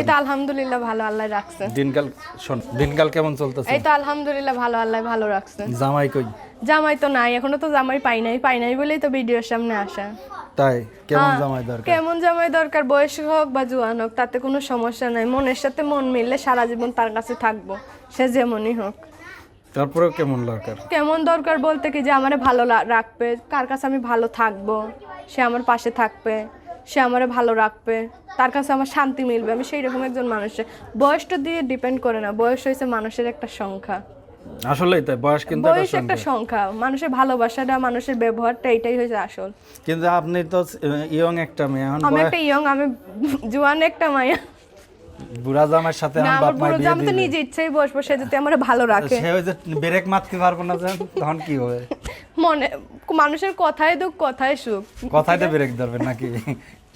এই তো আলহামদুলিল্লাহ ভালো আল্লাহ রাখছে। দিনকাল শোন দিনকাল কেমন চলতেছে? এই তো আলহামদুলিল্লাহ ভালো আল্লাহ ভালো রাখছে। জামাই কই? জামাই তো নাই এখনও তো জামাই পাই নাই পাই নাই বলেই তো ভিডিওর সামনে আসা। তাই? কেমন হ্যাঁ, জামাই দরকার? কেমন জামাই দরকার? বয়স হোক বা জোয়ান হোক তাতে কোনো সমস্যা নাই। মনের সাথে মন মিললে সারা জীবন তার কাছে থাকব সে যেমনই হোক। তারপরেও কেমন দরকার? কেমন দরকার বলতে কি যে আমারে ভালো রাখবে কার কাছে আমি ভালো থাকব সে আমার পাশে থাকবে। সে আমারে ভালো রাখবে তার কাছে আমার শান্তি মিলবে। আমি সেই রকম একজন মানুষের বয়সটা দিয়ে ডিপেন্ড করে না বয়স হয়েছে মানুষের একটা সংখ্যা। আসলেই তাই বয়স কিন্তু বয়স একটা সংখ্যা। মানুষের ভালোবাসাটা মানুষের ব্যবহারটা এটাই হয়েছে আসল। কিন্তু আপনি তো ইয়ং একটা মেয়ে আমি একটা ইয়ং আমি জোয়ান একটা মায়া। বুড়া জামাইয়ের সাথে আমার বাপ বুড়ো বিয়ে আমি তো নিজে ইচ্ছেই বসবো সে যদি আমার ভালো রাখে। সে ওই যে ব্রেক মারতে পারব না তখন কি হবে? মনে মানুষের কথায় দুঃখ কথায় সুখ। কথায় তো ব্রেক ধরবে নাকি?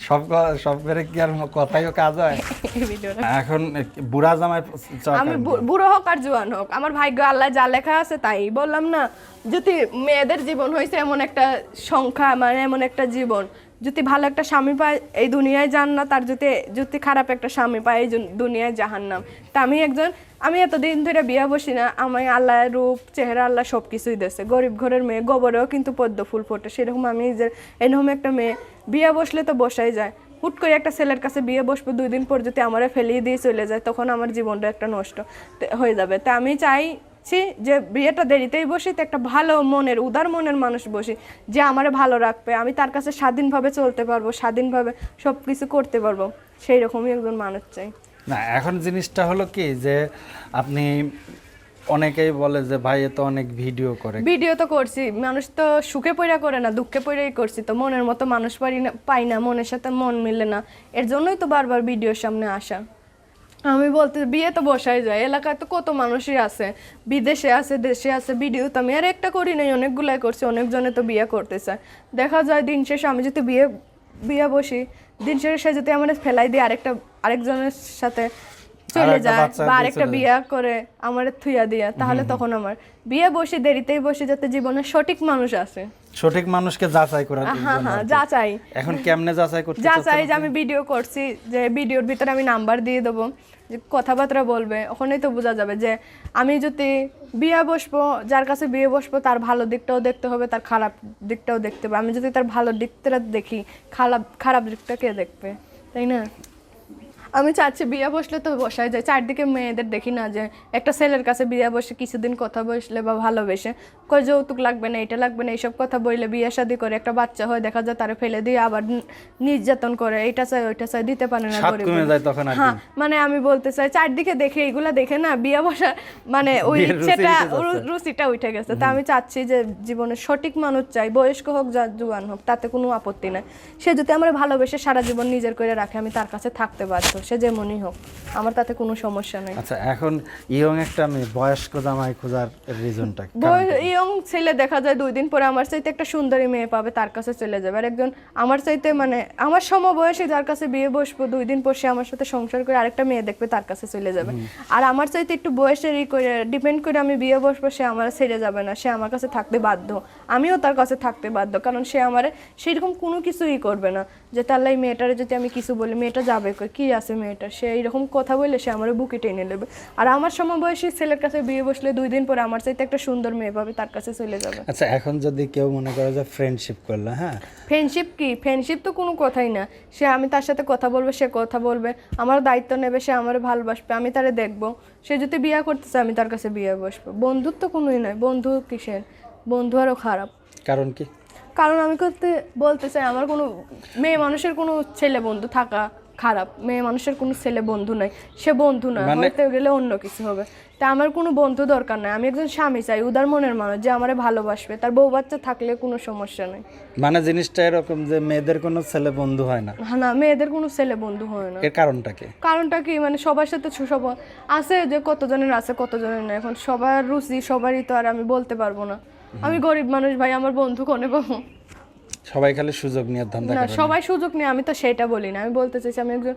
সব সব ব্রেক কি আর কথায়ও কাজ হয়? এখন বুড়া জামাই আমি বুড়ো হোক আর জোয়ান হোক আমার ভাগ্য আল্লাহ যা লেখা আছে তাই। বললাম না যদি মেয়েদের জীবন হয়েছে এমন একটা সংখ্যা মানে এমন একটা জীবন যদি ভালো একটা স্বামী পায়, এই দুনিয়ায় যান না। তার যদি যদি খারাপ একটা স্বামী পায়, এই দুনিয়ায় জাহান্নাম। তা আমি একজন, আমি এতদিন ধরে বিয়া বসি না, আমি আল্লাহ রূপ, চেহারা আল্লাহ সব কিছুই দেশে গরিব ঘরের মেয়ে, গোবরেও কিন্তু পদ্ম ফুল ফোটে। সেরকম আমি যে, এরকম একটা মেয়ে, বিয়া বসলে তো বসাই যায়। হুট করে একটা ছেলের কাছে বিয়ে বসবো, দুই দিন পর যদি আমারে ফেলিয়ে দিয়ে চলে যায়, তখন আমার জীবনটা একটা নষ্ট হয়ে যাবে। তা আমি চাইছি যে বিয়েটা দেরিতেই বসি তো একটা ভালো মনের উদার মনের মানুষ বসি যে আমারে ভালো রাখবে আমি তার কাছে স্বাধীনভাবে চলতে পারব স্বাধীনভাবে সব কিছু করতে পারব সেই রকমই একজন মানুষ চাই। না এখন জিনিসটা হলো কি যে আপনি অনেকেই বলে যে ভাই এ তো অনেক ভিডিও করে। ভিডিও তো করছি মানুষ তো সুখে পইরা করে না দুঃখে পইরাই করছি তো মনের মতো মানুষ পারি না পাই না মনের সাথে মন মিলে না এর জন্যই তো বারবার ভিডিওর সামনে আসা। আমি বলতে, বিয়ে তো বসাই যায়, এলাকায় তো কত মানুষই আছে। বিদেশে আছে, দেশে আছে বিডিও তো আমি আর একটা করি নাই, অনেকগুলাই করছি, অনেকজনে তো বিয়ে করতে চায় দেখা যায় দিন শেষে আমি যদি বিয়ে বিয়ে বসি, দিন শেষে যদি আমার ফেলাই দিই আরেকটা, আরেকজনের সাথে চলে যায় বা আরেকটা বিয়ে করে আমার থুইয়া দিয়া তাহলে তখন আমার বিয়ে বসে দেরিতেই বসে যাতে জীবনে সঠিক মানুষ আছে সঠিক মানুষকে যাচাই করার হ্যাঁ হ্যাঁ আর কি। যা চাই এখন কেমনে যাচাই করতে যা চাচ্ছেন? চাই যে আমি ভিডিও করছি যে ভিডিওর ভিতরে আমি নাম্বার দিয়ে দেবো যে কথাবার্তা বলবে ওখানেই তো বোঝা যাবে যে আমি যদি বিয়ে বসবো যার কাছে বিয়ে বসবো তার ভালো দিকটাও দেখতে হবে তার খারাপ দিকটাও দেখতে হবে। আমি যদি তার ভালো দিকটা দেখি খারাপ খারাপ দিকটা কে দেখবে? তাই না? আমি চাচ্ছি বিয়ে বসলে তো বসাই যায়। চারদিকে মেয়েদের দেখি না যে একটা ছেলের কাছে বিয়ে বসে কিছুদিন কথা বসলে বা ভালোবেসে। কই যৌতুক লাগবে না এটা লাগবে না এইসব কথা বললে বিয়ে শাদি করে একটা বাচ্চা হয় দেখা যায় তারা ফেলে দিয়ে আবার নির্যাতন করে এটা চাই ওইটা চাই দিতে পারে না। হ্যাঁ মানে আমি বলতে চাই চারদিকে দেখে এগুলা দেখে না বিয়ে বসা মানে ওই ইচ্ছেটা রুচিটা উঠে গেছে। তা আমি চাচ্ছি যে জীবনে সঠিক মানুষ চাই বয়স্ক হোক যা জুয়ান হোক তাতে কোনো আপত্তি নাই। সে যদি আমার ভালোবেসে সারা জীবন নিজের করে রাখে আমি তার কাছে থাকতে বাধ্য। সে যেমনই হোক আমার তাতে কোনো সমস্যা নেই। আচ্ছা এখন ইয়ং একটা মেয়ে বয়স্ক জামাই খোঁজার রিজনটা ইয়ং ছেলে দেখা যায় দুই দিন পরে আমার চাইতে একটা সুন্দরী মেয়ে পাবে তার কাছে চলে যাবে। আর একজন আমার চাইতে মানে আমার সমবয়সী যার কাছে বিয়ে বসবো দুই দিন পর সে আমার সাথে সংসার করে আরেকটা মেয়ে দেখবে তার কাছে চলে যাবে। আর আমার চাইতে একটু বয়সের ই করে ডিপেন্ড করে আমি বিয়ে বসবো সে আমার ছেড়ে যাবে না সে আমার কাছে থাকতে বাধ্য। আমিও তার কাছে থাকতে বাধ্য কারণ সে আমার সেরকম কোনো কিছুই করবে না যে তাহলে মেয়েটারে যদি আমি কিছু বলি মেয়েটা যাবে কই কি আছে? মেয়েটা সে এইরকম কথা বললে সে আমার বুকে টেনে নেবে। আর আমার সমবয়সী ছেলের কাছে বিয়ে বসলে দুই দিন পরে আমার চাইতে একটা সুন্দর মেয়ে পাবে তার কাছে চলে যাবে। আচ্ছা এখন যদি কেউ মনে করে যে ফ্রেন্ডশিপ করল হ্যাঁ? ফ্রেন্ডশিপ কি? ফ্রেন্ডশিপ তো কোনো কথাই না। সে আমি তার সাথে কথা বলব সে কথা বলবে। আমার দায়িত্ব নেবে সে আমার ভালোবাসবে আমি তারে দেখব। সে যদি বিয়ে করতে চায় আমি তার কাছে বিয়ে বসবো। বন্ধুত্ব কোনোই নয় বন্ধু কিসের? বন্ধু আরও খারাপ। কারণ কি? কারণ আমি করতে বলতে চাই আমার কোনো মেয়ে মানুষের কোনো ছেলে বন্ধু থাকা খারাপ। মেয়ে মানুষের কোনো ছেলে বন্ধু নাই। সে বন্ধু না মানে- হতে গেলে অন্য কিছু হবে। তা আমার কোনো বন্ধু দরকার নাই। আমি একজন স্বামী চাই উদার মনের মানুষ যে আমারে ভালোবাসবে। তার বউ বাচ্চা থাকলে কোনো সমস্যা নেই। মানে জিনিসটা এরকম যে মেয়েদের কোনো ছেলে বন্ধু হয় না? হ্যাঁ না মেয়েদের কোনো ছেলে বন্ধু হয় না। এর কারণটা কি? কারণটা কি? মানে সবার সাথে সব আছে যে কতজনের আছে কতজনের না এখন সবার রুচি সবারই তো আর আমি বলতে পারব না। আমি গরিব মানুষ ভাই আমার বন্ধু কোনে পাবো? সবাই খালি সুযোগ নিয়ে ধান্দা না। সবাই সুযোগ নিয়ে আমি তো সেটা বলি না। আমি বলতে চাইছি আমি একজন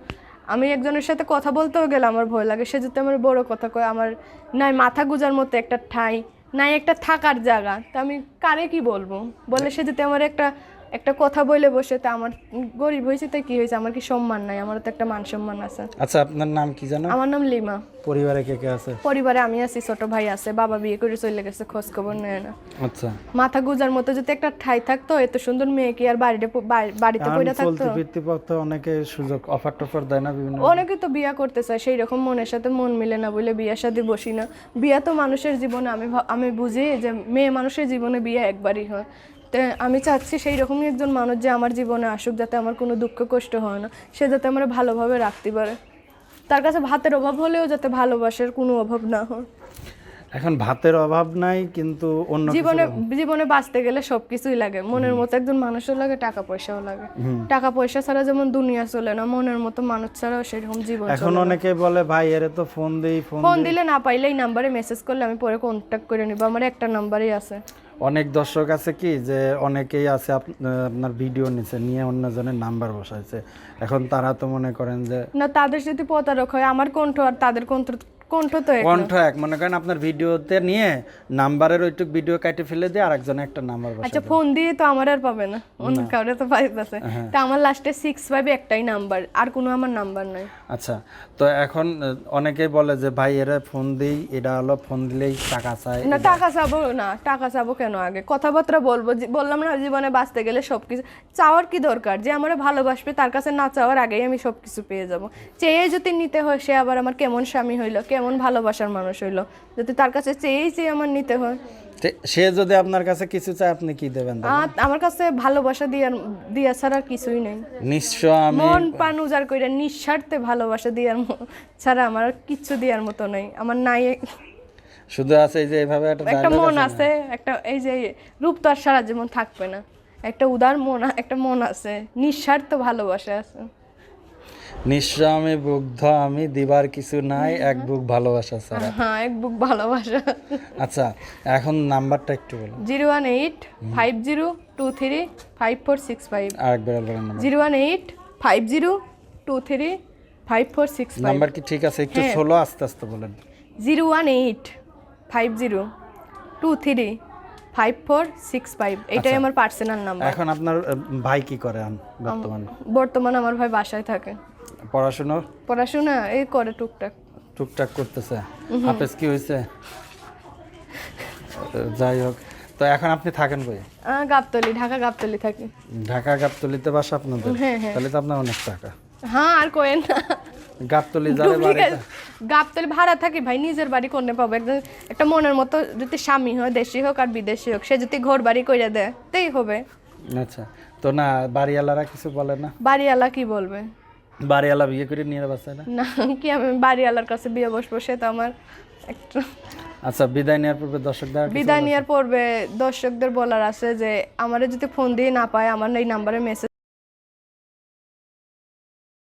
আমি একজনের সাথে কথা বলতেও গেলে আমার ভয় লাগে। সে যদি আমার বড় কথা কয় আমার নাই মাথা গুজার মতো একটা ঠাই নাই একটা থাকার জায়গা তা আমি কারে কি বলব? বলে সে যদি আমার একটা একটা কথা বলে বসে তো আমার গরিব হয়েছে তো কি হয়েছে? আমার কি সম্মান নাই আমার তো একটা মান সম্মান আছে। আচ্ছা আপনার নাম কি জানো? আমার নাম লিমা। পরিবারে কে কে আছে? পরিবারে আমি আছি ছোট ভাই আছে বাবা বিয়ে করে চলে গেছে খোঁজ খবর নেয় না। আচ্ছা। মাথা গুজার মতো যদি একটা ঠাই থাকতো এত সুন্দর মেয়ে কি আর বাড়িতে বাড়িতে পড়ে থাকতো? চলতি পথে অনেকে সুযোগ অফার টফার দেয় না বিভিন্ন। অনেকে তো বিয়া করতে চায় সেই রকম মনের সাথে মন মিলে না বলে বিয়ের সাথে বসি না। বিয়া তো মানুষের জীবনে আমি আমি বুঝি যে মেয়ে মানুষের জীবনে বিয়ে একবারই হয়। আমি চাচ্ছি সেই রকমই একজন মানুষ যে আমার জীবনে আসুক যাতে আমার কোনো দুঃখ কষ্ট হয় না। সে যাতে আমার ভালোভাবে রাখতে পারে। তার কাছে ভাতের অভাব হলেও যাতে ভালোবাসার কোনো অভাব না হয়। এখন ভাতের অভাব নাই কিন্তু অন্য জীবনে জীবনে বাঁচতে গেলে সব কিছুই লাগে মনের মতো একজন মানুষও লাগে টাকা পয়সাও লাগে। টাকা পয়সা ছাড়া যেমন দুনিয়া চলে না মনের মতো মানুষ ছাড়াও সেরকম জীবন এখন অনেকে বলে ভাই এরে তো ফোন দেই ফোন ফোন দিলে না পাইলে এই নাম্বারে মেসেজ করলে আমি পরে কন্ট্যাক্ট করে নিব। আমার একটা নাম্বারই আছে। অনেক দর্শক আছে কি যে অনেকেই আছে আপ- আপনার ভিডিও নিছে, নিয়ে অন্য জনের নাম্বার বসাইছে। এখন তারা তো মনে করেন যে না, তাদের যদি প্রতারক হয়, আমার কণ্ঠ আর তাদের কণ্ঠ কণ্ঠ তো এক কণ্ঠ এক। মনে করেন আপনার ভিডিওতে নিয়ে নাম্বারের ওইটুক ভিডিও কাটে ফেলে দিয়ে আরেকজনে একটা নাম্বার আচ্ছা ফোন দিয়ে তো আমার আর পাবে না। অন্য তো পাইতেছে হ্যাঁ। তা আমার লাস্টে সিক্স ফাইভ একটাই নাম্বার আর কোনো আমার নাম্বার নাই। আচ্ছা তো এখন অনেকেই বলে যে ভাই এরা ফোন দিই এটা হলো ফোন দিলেই টাকা চায় না টাকা চাবো না টাকা চাবো কেন আগে? কথাবার্তা বলব বললাম না জীবনে বাঁচতে গেলে সব কিছু চাওয়ার কি দরকার? যে আমার ভালোবাসবে তার কাছে না চাওয়ার আগেই আমি সব কিছু পেয়ে যাব। চেয়ে যদি নিতে হয় সে আবার আমার কেমন স্বামী হইল কেমন ভালোবাসার মানুষ হইল যদি তার কাছে চেয়েই চেয়ে আমার নিতে হয়। সে যদি আপনার কাছে কিছু চায় আপনি কি দেবেন আমার কাছে ভালোবাসা দিয়ার দিয়া ছাড়া কিছুই নেই। নিশ্চয় আমি মন প্রাণ উজাড় করে নিঃস্বার্থে ভালোবাসা দিয়ার ছাড়া আমার আর কিচ্ছু দিয়ার মতো নেই। আমার নাই শুধু আছে এই যে এভাবে একটা মন আছে আছে একটা এই যে রূপ তো আর সারা জীবন থাকবে না। একটা উদার মন একটা মন আছে নিঃস্বার্থ ভালোবাসা আছে। নিশ্চয় আমি বুগ্ধ আমি দিবার কিছু নাই এক বুক ভালোবাসা ছাড়া। হ্যাঁ এক বুক ভালোবাসা। আচ্ছা এখন নাম্বারটা একটু বলুন zero one eight five zero two three five four six five. আরেকবার বলেন number. Zero one eight five zero two three five. Four six number কি ঠিক আছে? একটু হ্যাঁ। ষোলো আস্তে আস্তে বলেন। Zero one eight five zero two three five four six five. এটাই আমার পার্সোনাল নাম্বার। এখন আপনার ভাই কি করে বর্তমান? বর্তমানে আমার ভাই বাসায় থাকে। পড়াশুনো? পড়াশোনা এই করে টুকটাক। টুকটাক করতেছে। হাফেজ কি হয়েছে যাই হোক তো এখন আপনি থাকেন কই? গাবতলি ঢাকা গাবতলি থাকি। ঢাকা গাবতলিতে বাসা আপনাদের? হ্যাঁ হ্যাঁ। তাহলে তো আপনার অনেক টাকা। হ্যাঁ আর কোয়েন না। গাবতলি যারে বাড়ি গাবতলি ভাড়া থাকি ভাই নিজের বাড়ি করতে পাবো? একজন একটা মনের মতো যদি স্বামী হয় দেশি হোক আর বিদেশি হোক সে যদি ঘর বাড়ি করে দেয় তাই হবে। আচ্ছা। তো না বাড়িওয়ালারা কিছু বলে না? বাড়িওয়ালা কি বলবে? বাড়িওয়ালা বিয়ে করে নিয়ে বাসায় না? না কি আমি বাড়িওয়ালার কাছে বিয়ে বসবো সে তো আমার একটু আচ্ছা বিদায় নেওয়ার পূর্বে দর্শকদের বিদায় নেওয়ার পূর্বে দর্শকদের বলার আছে যে আমারে যদি ফোন দিয়ে না পায় আমার এই নাম্বারে মেসেজ